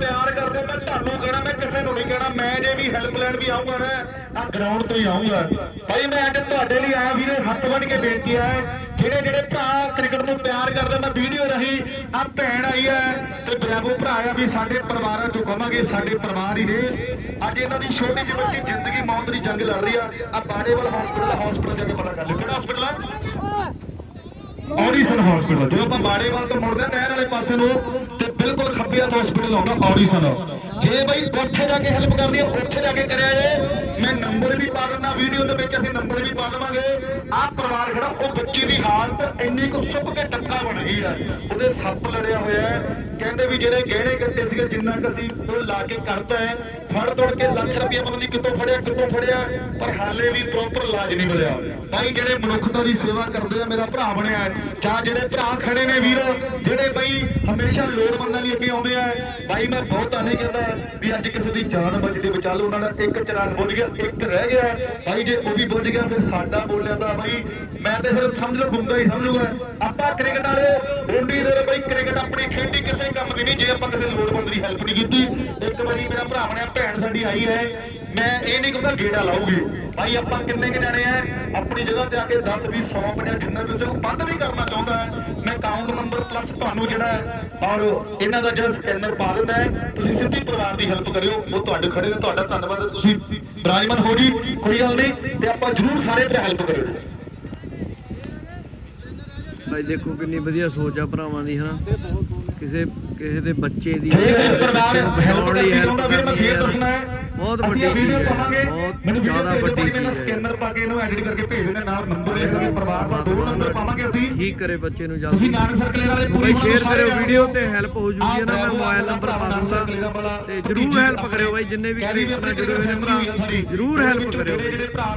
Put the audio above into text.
ਪਿਆਰ ਕਰਦੇ ਮੈਂ ਤੁਹਾਨੂੰ ਕਹਿਣਾ ਮੈਂ ਕਿਸੇ ਨੂੰ ਨਹੀਂ ਕਹਿਣਾ ਮੈਂ ਜੇ ਵੀ ਹੈਲਪ ਲੈਣ ਵੀ ਆਊਂਗਾ ਨਾ ਆ ਗਰਾਊਂਡ ਤੋਂ ਹੀ ਆਊਂਗਾ। ਭਾਈ ਮੈਂ ਅੱਜ ਤੁਹਾਡੇ ਲਈ ਆਇਆ ਵੀਰੇ ਹੱਥ ਬੰਨ ਕੇ ਬੇਨਤੀ ਹੈ ਜਿਹੜੇ ਜਿਹੜੇ ਭਰਾ ਕ੍ਰਿਕਟ ਨੂੰ ਪਿਆਰ ਕਰਦੇ ਮੈਂ ਵੀਡੀਓ ਰਹੀ ਆ ਭੈਣ ਆਈ ਹੈ ਤੇ ਬਰਾਬੋ ਭਰਾ ਆ ਵੀ ਸਾਡੇ ਪਰਿਵਾਰਾਂ ਚੋਂ ਕਹਾਂਗੇ ਸਾਡੇ ਪਰਿਵਾਰ ਹੀ ਨੇ। ਅੱਜ ਇਹਨਾਂ ਦੀ ਛੋਟੀ ਜਿਹੀ ਬੱਚੀ ਜ਼ਿੰਦਗੀ ਮੌਤ ਦੀ ਜੰਗ ਲੜ ਰਹੀ ਆ। ਆ ਬਾੜੇਵਾਲ ਹਸਪੀਟਲ ਹਸਪੀਟਲ ਜਾ ਕੇ ਪਤਾ ਕਰ ਲਿਓ। ਕਿਹੜਾ ਹਸਪੀਟਲ ਆ? ਔਡੀਸਨ ਹਸਪੀਟਲ ਜੋ ਆਪਾਂ ਬਾੜੇਵਾਲ ਤੋਂ ਮੁੜਦੇ ਨਹਿਰ ਵਾਲੇ ਪਾਸੇ ਨੂੰ ਤੇ ਬਿਲਕੁਲ ਖੱਬੇ ਹੱਥ ਹਸਪੀਟਲ ਆਉਂਦਾ ਔਡੀਸਨ ਜੇ ਬਈ ਉੱਥੇ ਜਾ ਕੇ ਹੈਲਪ ਕਰਨੀ ਹੈ ਉੱਥੇ ਜਾ ਕੇ ਕਰਿਆ ਜੇ, ਮੈਂ ਨੰਬਰ ਵੀ ਪਾ ਦਿੰਦਾ ਵੀਡੀਓ ਦੇ ਵਿੱਚ ਅਸੀਂ ਨੰਬਰ ਵੀ ਪਾ ਦੇਵਾਂਗੇ। ਆਹ ਪਰਿਵਾਰ ਖੜਾ ਉਹ ਬੱਚੇ ਦੀ ਹਾਲਤ ਇੰਨੀ ਕੁ ਸੁੱਕ ਕੇ ਟੱਕਾ ਬਣ ਗਈ ਆ। ਉਹਦੇ ਸੱਪ ਲੜਿਆ ਹੋਇਆ ਹੈ ਵੀ ਜਿਹੜੇ ਗਹਿਣੇ ਗੱਟੇ ਸੀਗੇ, ਜਿੰਨਾ ਕੁ ਅਸੀਂ ਉਹ ਲਾ ਕੇ ਕਰਤਾ ਹੈ, ਫੜ ਤੋੜ ਕੇ ਲੱਖ ਰੁਪਏ ਪਤਾ ਨਹੀਂ ਕਿੱਥੋਂ ਫੜਿਆ ਕਿੱਥੋਂ ਫੜਿਆ, ਪਰ ਹਾਲੇ ਵੀ ਪ੍ਰੋਪਰ ਇਲਾਜ ਨਹੀਂ ਮਿਲਿਆ। ਭਾਈ ਜਿਹੜੇ ਮਨੁੱਖਤਾ ਦੀ ਸੇਵਾ ਕਰਦੇ ਆ, ਮੇਰਾ ਭਰਾ ਬਣਿਆ ਹੈ ਜਿਹੜੇ ਭਰਾ ਖੜੇ ਨੇ ਵੀਰ, ਜਿਹੜੇ ਬਈ ਹਮੇਸ਼ਾ ਲੋੜਵੰਦਾਂ ਲਈ ਅੱਗੇ ਆਉਂਦੇ ਆ ਭਾਈ ਮੈਂ ਬਹੁਤ ਨਹੀਂ ਕਹਿੰਦਾ ਵੀ ਅੱਜ ਕਿਸੇ ਦੀ ਜਾਨ ਬਚਦੀ, ਬਚਾ ਲਓ, ਉਹਨਾਂ ਦਾ ਇੱਕ ਚਰਾਗ ਬੁੱਝ ਗਿਆ, ਇੱਕ ਰਹਿ ਗਿਆ ਭਾਈ ਜੇ ਉਹ ਵੀ ਬੁੱਝ ਗਿਆ, ਫਿਰ ਸਾਡਾ ਬੋਲਿਆ ਤਾਂ ਭਾਈ ਮੈਂ ਤੇ ਫਿਰ ਸਮਝ ਲਓ ਗੁੰਗਾ ਹੀ ਸਮਝੂਗਾ। ਆਪਾਂ ਕ੍ਰਿਕਟ ਵਾਲੇ ਰੋਂਡੀ ਦੇ ਕਿਸੇ ਨਹੀਂ, ਜੇ ਆਪਾਂ ਕਿਸੇ ਲੋੜਵੰਦ ਦੀ ਹੈਲਪ ਨਹੀਂ ਕੀਤੀ, ਇੱਕ ਵਾਰੀ ਮੇਰਾ ਭਰਾ ਬਣਿਆ, ਭੈਣ ਸਾਡੀ ਆਈ ਹੈ, ਮੈਂ ਇਹ ਨਹੀਂ ਕਹੂੰਗਾ ਗੇੜਾ ਲਾਉਗੀ ਭਾਈ, ਆਪਾਂ ਕਿੰਨੇ ਕਿ ਜਾਣੇ ਆ, ਆਪਣੀ ਜਗ੍ਹਾ ਤੇ ਆ ਕੇ 10 20 100 ਪੰਜਾਹ ਜਿੰਨਾ ਵੀ ਉਸੇ ਵੱਧ ਵੀ ਕਰਨਾ ਚਾਹੁੰਦਾ ਹੈ, ਮੈਂ ਅਕਾਊਂਟ ਨੰਬਰ ਪਲੱਸ ਤੁਹਾਨੂੰ ਜਿਹੜਾ ਔਰ ਇਹਨਾਂ ਦਾ ਜਿਹੜਾ ਸਕੈਨਰ ਪਾ ਦਿੰਦਾ ਹੈ, ਤੁਸੀਂ ਸਿੱਧੀ ਪਰਿਵਾਰ ਦੀ ਹੈਲਪ ਕਰਿਓ, ਉਹ ਤੁਹਾਡੇ ਖੜੇ ਨੇ, ਤੁਹਾਡਾ ਧੰਨਵਾਦ, ਤੁਸੀਂ ਬਰਾਜਮਾਨ ਹੋ ਜੀ, ਕੋਈ ਗੱਲ ਨਹੀਂ, ਤੇ ਆਪਾਂ ਜਰੂਰ ਸਾਰੇ ਤੇ ਹੈਲਪ ਕਰਿਓ ਭਾਈ, ਦੇਖੋ ਕਿੰਨੀ ਵਧੀਆ ਸੋਚ ਆ ਭਰਾਵਾਂ ਦੀ, ਹਨਾ? ਕਿਸੇ ਕਿਸੇ ਦੇ ਬੱਚੇ ਦੀ ਜੇ ਕੋਈ ਪਰਿਵਾਰ ਹੈਲਪ ਕਰਨੀ ਚਾਹੁੰਦਾ ਵੀਰ ਮੈਂ ਕਰਨੀ ਫੇਰ। ਦੱਸਣਾ ਹੈ। ਬਹੁਤ ਅਸੀਂ ਵੱਡੀ ਇਹ ਵੀਡੀਓ ਪਾਵਾਂਗੇ। ਮੈਨੂੰ ਵੀਡੀਓ ਭੇਜ ਦਿਓ ਭਾਈ ਮੈਂ ਚੀਜ਼ ਹੈ। ਸਕੈਨਰ ਪਾ ਕੇ ਇਹਨੂੰ ਐਡਿਟ ਕਰਕੇ ਭੇਜ ਦਿੰਦੇ ਨਾਲ ਨੰਬਰ ਲਿਖ ਕੇ ਪਰਿਵਾਰ ਦਾ ਦੋ ਨੰਬਰ ਪਾਵਾਂਗੇ ਅਸੀਂ। ਠੀਕ ਕਰੇ ਬੱਚੇ ਨੂੰ ਜਲਦੀ। ਤੁਸੀਂ ਨਾਨਕ ਸਰਕਲ ਵਾਲੇ ਪੂਰੀ ਸ਼ੇਅਰ ਕਰਿਓ। ਵੀਡੀਓ ਤੇ ਹੈਲਪ ਹੋ ਜੂਗੀ ਨਾ ਮੈਂ ਮੋਬਾਈਲ ਨੰਬਰ ਪਾ ਦੂੰਗਾ। ਤੇ ਜਰੂਰ ਹੈਲਪ ਕਰਿਓ ਬਾਈ ਜਿੰਨੇ ਵੀ ਨਾਲ ਆਪਣੇ ਜੁੜੇ ਹੋਏ ਨੇ ਭਰਾ ਜਰੂਰ ਹੈਲਪ ਕਰਿਓ ਜਿਹੜੇ ਭਰਾ